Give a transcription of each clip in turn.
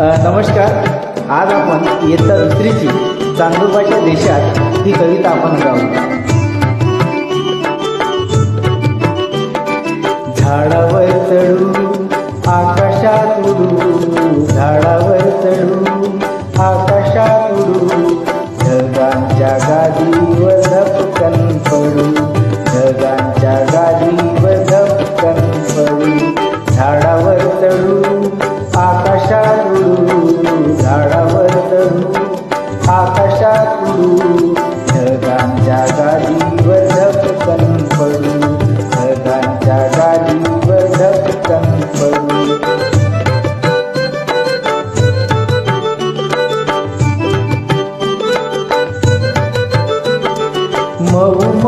नमस्कार. आज आपण इयत्ता दुसरीची चांदोबाच्या देशात ही कविता आपण गाऊ. झाडावर चढू आकाशात उडू झाडावर चढू आकाशात उडू ढगांच्या गाय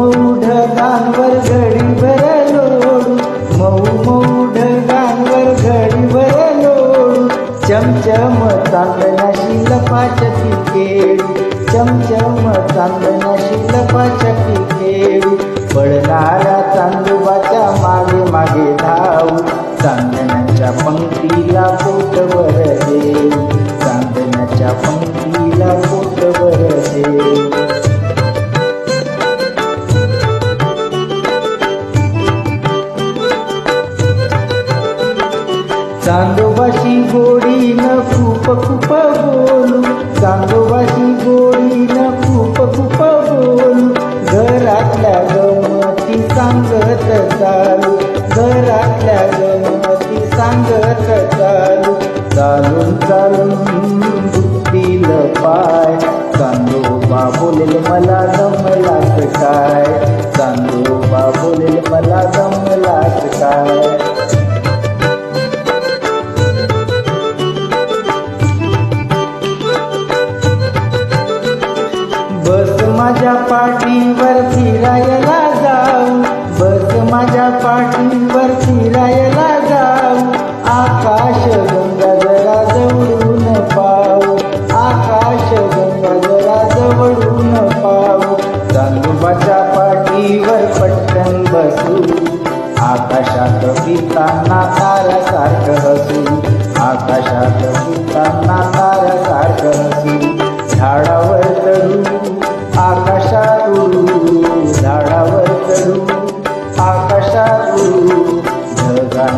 मऊ मऊ ढगांवर घडीभर लोडू. मऊ मऊ ढगांवर घडीभर लोडू. चमचम चांदण्याशी लपाचकी खेळू चमचम चांदण्याशी लपाचकी खेळू पडणाऱ्या चांदोबाच्या मागे मागे धावू चांदण्याच्या पंक्तीला चांदोबाशी गोडी न खूप खूप बोलू. चांदोबाशी गोडी न खूप खूप बोलू. घरातल्या गमती सांगत चालू. घरातल्या गमती सांगत चालू. चालून चालून माझ्या पाठीवर फिरायला जाऊ. बस माझ्या पाठीवर फिरायला जाऊ. आकाश गंगा जरा जवळून पाहू. आकाश गंगा जरा जवळून पाहू. चांदोबाच्या पाठीवर पटकन बसू. आकाशात पिताना तारासारखं हसू. आकाशात पिताना तारासारखं हसू.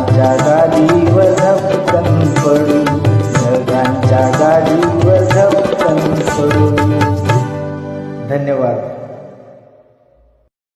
माझ्या गाडीवर धपकन पडू